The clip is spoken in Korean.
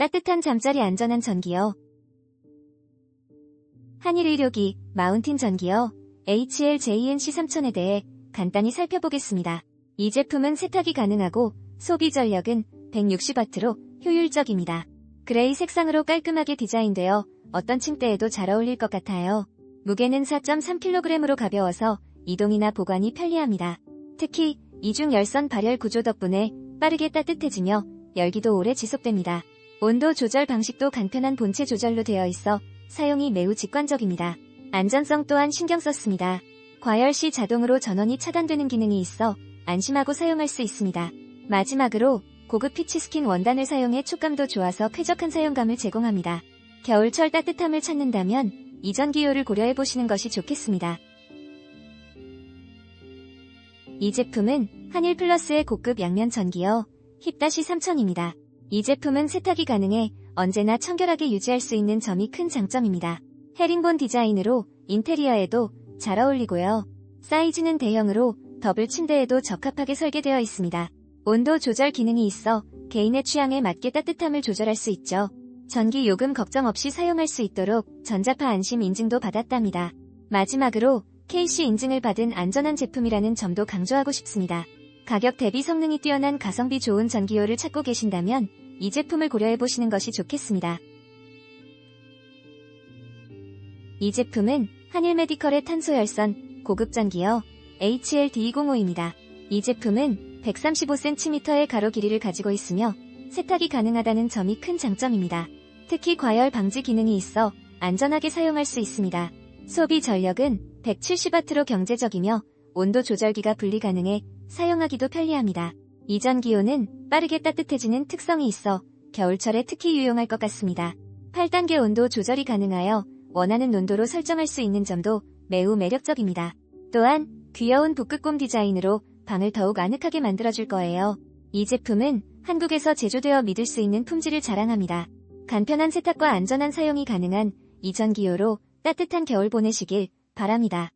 따뜻한 잠자리 안전한 전기요. 한일의료기 마운틴 전기요. HLJNC 3000에 대해 간단히 살펴보겠습니다. 이 제품은 세탁이 가능하고 소비 전력은 160W로 효율적입니다. 그레이 색상으로 깔끔하게 디자인되어 어떤 침대에도 잘 어울릴 것 같아요. 무게는 4.3kg으로 가벼워서 이동이나 보관이 편리합니다. 특히 이중 열선 발열 구조 덕분에 빠르게 따뜻해지며 열기도 오래 지속됩니다. 온도 조절 방식도 간편한 본체 조절로 되어 있어 사용이 매우 직관적입니다. 안전성 또한 신경 썼습니다. 과열 시 자동으로 전원이 차단되는 기능이 있어 안심하고 사용할 수 있습니다. 마지막으로 고급 피치 스킨 원단을 사용해 촉감도 좋아서 쾌적한 사용감을 제공합니다. 겨울철 따뜻함을 찾는다면 이전 기호를 고려해 보시는 것이 좋겠습니다. 이 제품은 한일 플러스의 고급 양면 전기요. 힙-3000입니다. 이 제품은 세탁이 가능해 언제나 청결하게 유지할 수 있는 점이 큰 장점입니다. 헤링본 디자인으로 인테리어에도 잘 어울리고요. 사이즈는 대형으로 더블 침대에도 적합하게 설계되어 있습니다. 온도 조절 기능이 있어 개인의 취향에 맞게 따뜻함을 조절할 수 있죠. 전기 요금 걱정 없이 사용할 수 있도록 전자파 안심 인증도 받았답니다. 마지막으로 KC 인증을 받은 안전한 제품이라는 점도 강조하고 싶습니다. 가격 대비 성능이 뛰어난 가성비 좋은 전기요를 찾고 계신다면 이 제품을 고려해보시는 것이 좋겠습니다. 이 제품은 한일 메디컬의 탄소열선 고급 전기요 HLD205입니다. 이 제품은 135cm의 가로 길이를 가지고 있으며 세탁이 가능하다는 점이 큰 장점입니다. 특히 과열 방지 기능이 있어 안전하게 사용할 수 있습니다. 소비 전력은 170W로 경제적이며 온도 조절기가 분리 가능해 사용하기도 편리합니다. 이전 기호는 빠르게 따뜻해지는 특성이 있어 겨울철에 특히 유용할 것 같습니다. 8단계 온도 조절이 가능하여 원하는 온도로 설정할 수 있는 점도 매우 매력적입니다. 또한 귀여운 북극곰 디자인으로 방을 더욱 아늑하게 만들어줄 거예요. 이 제품은 한국에서 제조되어 믿을 수 있는 품질을 자랑합니다. 간편한 세탁과 안전한 사용이 가능한 이전 기호로 따뜻한 겨울 보내시길 바랍니다.